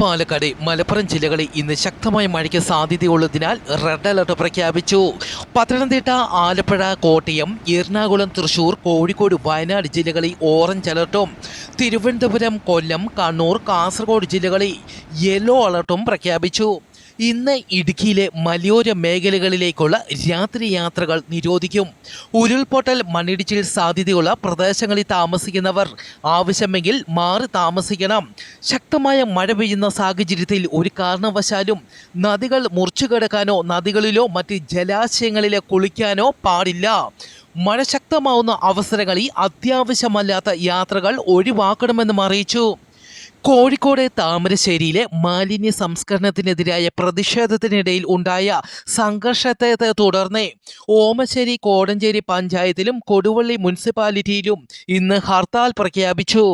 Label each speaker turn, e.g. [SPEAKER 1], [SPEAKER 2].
[SPEAKER 1] പാലക്കാട് മലപ്പുറം ജില്ലകളിൽ ഇന്ന് ശക്തമായ മഴയ്ക്ക് സാധ്യതയുള്ളതിനാൽ റെഡ് അലർട്ട് പ്രഖ്യാപിച്ചു. പത്തനംതിട്ട ആലപ്പുഴ കോട്ടയം എറണാകുളം തൃശൂർ കോഴിക്കോട് വയനാട് ജില്ലകളിൽ ഓറഞ്ച് അലർട്ടും. തിരുവനന്തപുരം കൊല്ലം കണ്ണൂർ കാസർഗോഡ് ജില്ലകളിൽ യെല്ലോ അലർട്ടും പ്രഖ്യാപിച്ചു. ഇന്ന് ഇടുക്കിയിലെ മലയോര മേഖലകളിലേക്കുള്ള രാത്രി യാത്രകൾ നിരോധിക്കും. ഉരുൾപൊട്ടൽ മണ്ണിടിച്ചിൽ സാധ്യതയുള്ള പ്രദേശങ്ങളിൽ താമസിക്കുന്നവർ ആവശ്യമെങ്കിൽ മാറി താമസിക്കണം. ശക്തമായ മഴ പെയ്യുന്ന സാഹചര്യത്തിൽ ഒരു കാരണവശാലും നദികൾ മുറിച്ചു കിടക്കാനോ നദികളിലോ മറ്റ് ജലാശയങ്ങളിലെ കുളിക്കാനോ പാടില്ല. മഴ ശക്തമാവുന്ന അവസരങ്ങളിൽ അത്യാവശ്യമല്ലാത്ത യാത്രകൾ ഒഴിവാക്കണമെന്നും അറിയിച്ചു. കോഴിക്കോട് താമരശ്ശേരിയിലെ മാലിന്യ സംസ്കരണത്തിനെതിരായ പ്രതിഷേധത്തിനിടയിൽ ഉണ്ടായ സംഘർഷത്തെ തുടർന്ന് ഓമശ്ശേരി കോടഞ്ചേരി പഞ്ചായത്തിലും കൊടുവള്ളി മുനിസിപ്പാലിറ്റിയിലും ഇന്ന് ഹർത്താൽ പ്രഖ്യാപിച്ചു.